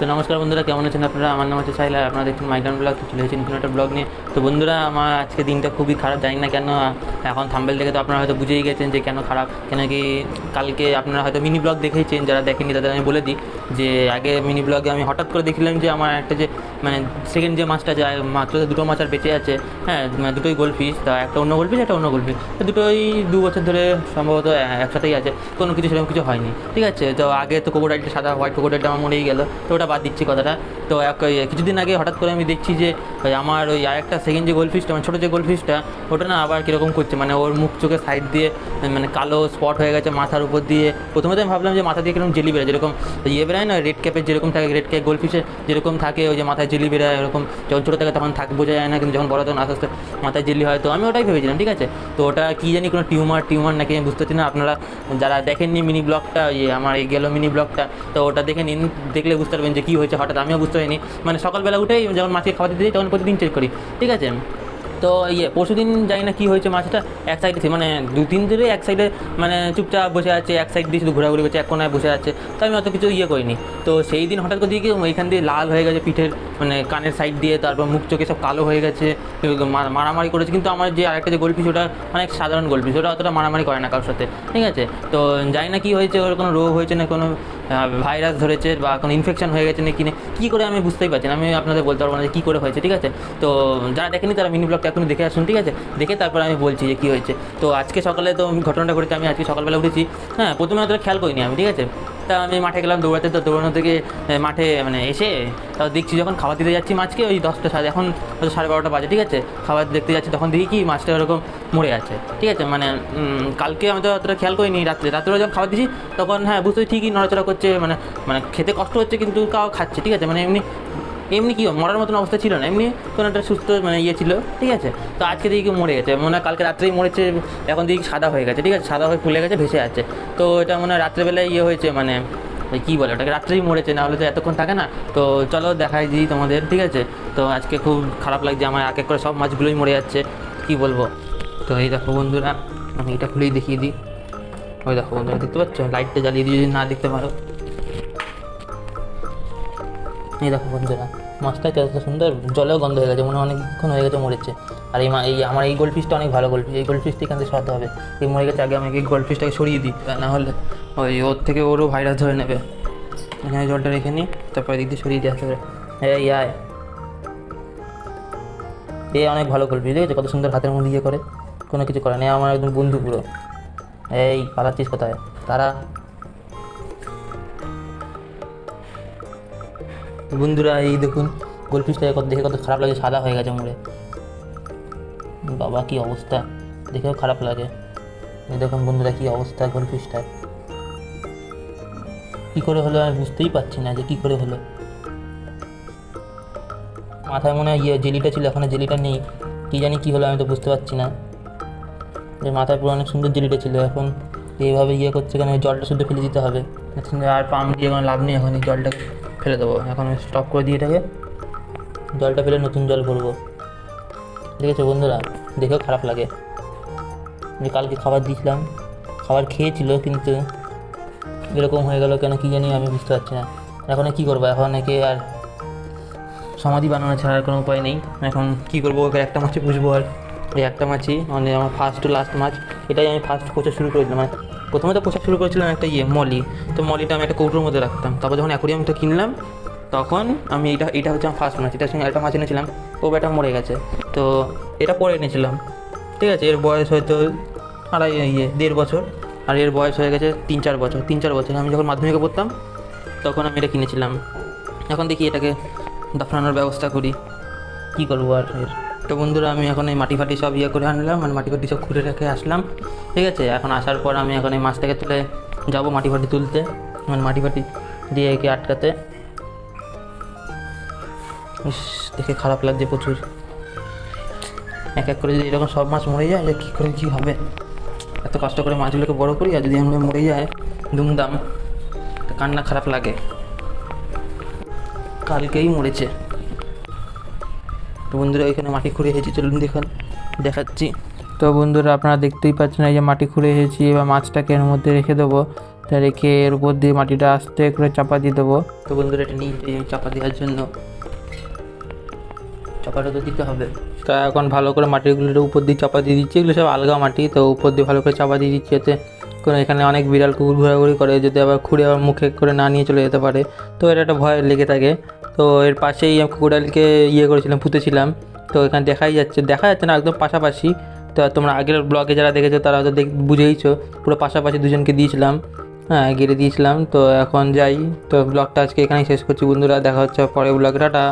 তো নমস্কার বন্ধুরা, কেমন আছেন আপনারা? আমার নাম হচ্ছে সাইলা আপনারা দেখছেন মাইগ্রান ব্লগ তো চলে এসেছেন নতুন একটা ব্লগ নিয়ে। তো বন্ধুরা, আমার আজকে দিনটা খুবই খারাপ, জানি না কেন। এখন থাম্বেল দেখে তো আপনারা হয়তো বুঝেই গেছেন যে কেন খারাপ। কেন কি কালকে আপনারা হয়তো মিনি ব্লগ দেখেছেন যারা দেখেননি তাদের আমি বলে দিই যে, আগে মিনি ব্লগে আমি হঠাৎ করে দেখলাম যে, আমার একটা যে মানে সেকেন্ড যে মাছটা যায় মাত্র দুটো মাছ আর বেঁচে আছে হ্যাঁ মানে দুটোই গোল ফিস তা একটা অন্য গোল ফিস একটা অন্য গোল ফিস তো দুটোই দু বছর ধরে সম্ভবত একসাথেই আছে। কোনো কিছু সেরকম কিছু হয়নি, ঠিক আছে? তো আগে তো কোকোডাইলটা সাদা হোয়াইট কোকোডাইলটা আমার মরেই গেল। তো ওটা বাদ দিচ্ছি কথাটা। তো এক কিছুদিন আগে হঠাৎ করে আমি দেখছি যে আমার ওই আরেকটা সেকেন্ড যে গোল ফিসটা মানে ছোটো যে গোল ফিসটা ওটা না আবার কীরকম করছে মানে ওর মুখ চোখে সাইড দিয়ে মানে কালো স্পট হয়ে গেছে মাথার উপর দিয়ে। প্রথমে তো আমি ভাবলাম যে মাথা দিয়ে কীরকম জেলি বেরোয়, যেরকম ইয়ে বেরোয় না রেড ক্যাপের যেরকম থাকে রেড ক্যাপ গোল ফিসের যেরকম থাকে, ওই যে মাথায় জেলি বেরোয় এরকম যখন ছোটো থাকে তখন থাক, বোঝা যায় না, কিন্তু যখন বড় তখন আস্তে আস্তে মাথায় জেলি হয়। তো আমি ওটাই ভেবেছিলাম, ঠিক আছে? তো ওটা কী জানি কোনো টিউমার টিউমার নাকি, আমি বুঝতে পারছি না। আপনারা যারা দেখেননি মিনি ব্লগটা ইয়ে আমার এই গেল মিনি ব্লগটা তো ওটা দেখে নিন, দেখলে বুঝতে পারবেন যে কী হয়েছে হঠাৎ, আমিও বুঝতে পারিনি। মানে সকালবেলা উঠেই যখন মাছকে খাওয়াতে দিই তখন প্রতিদিন চেক করি, ঠিক আছে? তো ইয়ে পরশু দিন জানি না কী হয়েছে মাছটা এক সাইডে মানে দু তিন ধরে এক সাইডে মানে চুপচাপ বসে আছে, এক সাইড দিয়ে শুধু ঘোরাঘুরি করছে, এক কোনায় বসে আছে, তো আমি অত কিছু ইয়ে করিনি। তো সেই দিন হঠাৎ করে দেখি ওইখান দিয়ে লাল হয়ে গেছে পিঠের মানে কানের সাইড দিয়ে, তারপর মুখ চোখে সব কালো হয়ে গেছে মারামারি করেছে, কিন্তু আমার যে আরেকটা যে গোলপিস ওটা অনেক সাধারণ গোলপিস ওটা অতটা মারামারি করে না কারোর সাথে, ঠিক আছে? তো জানি না কী হয়েছে, ওর কোনো রোগ হয়েছে না কোনো ভাইরাস ধরেছে বা কোনো ইনফেকশন হয়ে গেছে নাকি কি করে আমি বুঝতেই পারছি আমি আপনাদের বলতে পারব না যে কী করে হয়েছে, ঠিক আছে? তো যারা দেখেনি তারা মিনি ব্লগটা এখনই দেখে আসুন, ঠিক আছে? দেখে তারপর আমি বলছি যে কী হয়েছে। তো আজকে সকালে তো ঘটনাটা ঘটেছে, আমি আজকে সকালবেলা উঠেছি। হ্যাঁ প্রথমে অতটা খেয়াল করিনি আমি, ঠিক আছে? তা আমি মাঠে গেলাম, দৌড়াতে, তো দৌড়ানো থেকে মাঠে মানে এসে তাও দেখছি যখন খাবার দিতে যাচ্ছি মাছকে, ওই দশটা সাড়ে, এখন হয়তো সাড়ে বারোটা বাজে, ঠিক আছে? খাবার দেখতে যাচ্ছি, তখন দেখি কি মাছটা ওরকম মরে আছে, ঠিক আছে? মানে কালকে আমি তো অতটা খেয়াল করিনি, রাত্রে রাত্রে যখন খাবার দিচ্ছি তখন হ্যাঁ বুঝতে ঠিকই নড়াচড়া করছে মানে মানে খেতে কষ্ট হচ্ছে, কিন্তু কাউ খাচ্ছে, ঠিক আছে? মানে এমনি এমনি কি মরার মতন অবস্থা ছিল না, এমনি কোনো একটা সুস্থ মানে ইয়ে ছিল, ঠিক আছে? তো আজকে দেখি মরে গেছে, মনে হয় কালকে রাত্রেই মরেছে, এখন দেখি সাদা হয়ে গেছে, ঠিক আছে? সাদা হয়ে ফুলে গেছে, ভেসে আছে তো এটা মনে হয় রাত্রেবেলায় ইয়ে হয়েছে মানে কী বলে ওটাকে, রাত্রেই মরেছে, না হলে তো এতক্ষণ থাকে না। তো চলো দেখাই দিই তোমাদের, ঠিক আছে? তো আজকে খুব খারাপ লাগছে, আমার এক এক করে সব মাছগুলোই মরে যাচ্ছে, কি বলব? তো এই দেখো বন্ধুরা, আমি এটা খুলেই দেখিয়ে দিই। ওই দেখো বন্ধুরা, দেখতে পাচ্ছ? লাইটটা জ্বালিয়ে দিয়ে যদি না দেখতে পারো। এই দেখো বন্ধুরা মাছটা কত সুন্দর জলেও গন্ধ হয়ে গেছে, মনে অনেকক্ষণ হয়ে গেছে মরেছে। আর এই এই আমার এই গোল্ড ফিশটা অনেক ভালো গোল্ড এই গোল্ড ফিশটা এখান থেকে সরাতে হবে। এই মরে গেছে আগে আমি এই গোল্ড ফিশটাকে সরিয়ে দিই না হলে ওই ওর থেকে ওরও ভাইরাস ধরে নেবে। এখানে জলটা রেখে নিই, তারপরে দিক দিয়ে সরিয়ে দিয়ে আসতে হবে হ্যাঁ আয়। এ অনেক ভালো গোল্ড ফিশ কত সুন্দর হাতের মধ্যে ইয়ে করে। কোনো কিছু করে না আমার একদম বন্ধু পুরো। এই পালাচ্ছিস কোথায়? তারা বন্ধুরা, এই দেখুন গোলপিসটা কত দেখে কত খারাপ লাগে, সাদা হয়ে গেছে মুড়ে। বাবা, কি অবস্থা। দেখেও খারাপ লাগে। দেখুন বন্ধুরা, কি অবস্থা গোলপিসটা কী করে হলো আমি বুঝতেই পারছি না যে কী করে হলো। মাথায় মনে হয় ইয়ে জেলিটা ছিল, এখন জেলিটা নেই। কী জানি কী হলো, আমি তো বুঝতে পারছি না। যে মাথায় পুরো অনেক সুন্দর জেলিটা ছিল, এখন এইভাবে ইয়ে করছে কেন জলটা শুদ্ধ ফেলে দিতে হবে। আর পাম্প দিয়ে কোনো লাভ নেই এখন জলটা। ফেলে দেবো। এখন আমি স্টপ করে দিয়ে এটাকে জলটা ফেলে নতুন জল ভরবো। ঠিক আছে বন্ধুরা? দেখেও খারাপ লাগে। যে কালকে খাবার দিয়েছিলাম, খাবার খেয়েছিল কিন্তু এরকম হয়ে গেল কেন কী জানি আমি বুঝতে পারছি না। এখন কী করব? এখন একে আর সমাধি বানানো ছাড়া আর কোনো উপায় নেই। এখন কী করব? ওকে একটা মাছই পুষবো আর এই একটা মাছই মানে আমার ফার্স্ট টু লাস্ট মাছ। এটাই আমি ফার্স্ট পোচা শুরু করেছিলাম মানে প্রথমে তো পোচা শুরু করেছিলাম একটা ইয়ে মলি। তো মলিটা আমি একটা কৌটোর মধ্যে রাখতাম। তারপর যখন অ্যাকোরিয়ামটা কিনলাম, তখন আমি এটা এটা হচ্ছে আমার ফার্স্ট মাছ এটার সঙ্গে একটা মাছ এনেছিলাম, ও বেটা মরে গেছে। তো এটা পরে এনেছিলাম। ঠিক আছে, এর বয়স হয়তো আড়াই ইয়ে দেড় বছর। আর এর বয়স হয়ে গেছে তিন, চার বছর, তিন, চার বছর। আমি যখন মাধ্যমিকে পড়তাম, তখন আমি এটা কিনেছিলাম। এখন দেখি এটাকে দফনানোর ব্যবস্থা করি। কী করব আর এর? তো বন্ধুরা, আমি এখন এই মাটি ফাটি সব ইয়ে করে আনলাম মানে মাটি ফাটি সব খুঁড়ে রেখে আসলাম, ঠিক আছে? এখন আসার পর আমি এখন এই মাছটাকে তুলে যাব মাটি ফাটি তুলতে মানে মাটি ফাটি দিয়ে একে আটকাতে। দেখে খারাপ লাগছে প্রচুর। এক এক করে যদি এরকম সব মাছ মরে যায় কী করে কী হবে? এত কষ্ট করে মাছগুলোকে বড় করি, আর যদি এমনি মরে যায়, দুমদাম। কান্না খারাপ লাগে? কালকেই মরেছে। তো বন্ধুরা, এখানে মাটি খুঁড়ে এসেছি চলুন দেখুন, দেখাচ্ছি। তো বন্ধুরা, আপনারা দেখতেই পাচ্ছেন এই যে মাটি খুঁড়ে এসেছি এবার মাছটাকে এর মধ্যে রেখে দেবো? তা রেখে এর উপর দিয়ে মাটিটা আস্তে করে চাপা দিয়ে দেবো। তো বন্ধুরা, এটা নিয়ে চাপা দেওয়ার জন্য চাপাটা তো দিতে হবে। তা এখন ভালো করে মাটিগুলোর উপর দিয়ে চাপা দিয়ে দিচ্ছি, এগুলো সব আলগা মাটি, তো উপর দিয়ে ভালো করে চাপা দিয়ে দিচ্ছি যাতে কোনো এখানে অনেক বিড়াল কুকুর ঘোরাঘুরি করে, যদি আবার খুঁড়ে আবার মুখে করে না নিয়ে চলে যেতে পারে। তো এটা একটা ভয় লেগে থাকে। তো এর পাশেই আমি কুকুরালকে ইয়ে করেছিলাম, পুঁতেছিলাম। তো এখানে দেখাই যাচ্ছে, দেখা যাচ্ছে না, একদম পাশাপাশি। তো তোমরা আগের ব্লগে যারা দেখেছ, তারা হয়তো দেখ বুঝেইছো, পুরো পাশাপাশি দুজনকে দিয়েছিলাম। হ্যাঁ গেড়ে দিয়েছিলাম। তো এখন যাই। তো ব্লগটা আজকে এখানেই শেষ করছি বন্ধুরা, দেখা হচ্ছে পরে ব্লগটা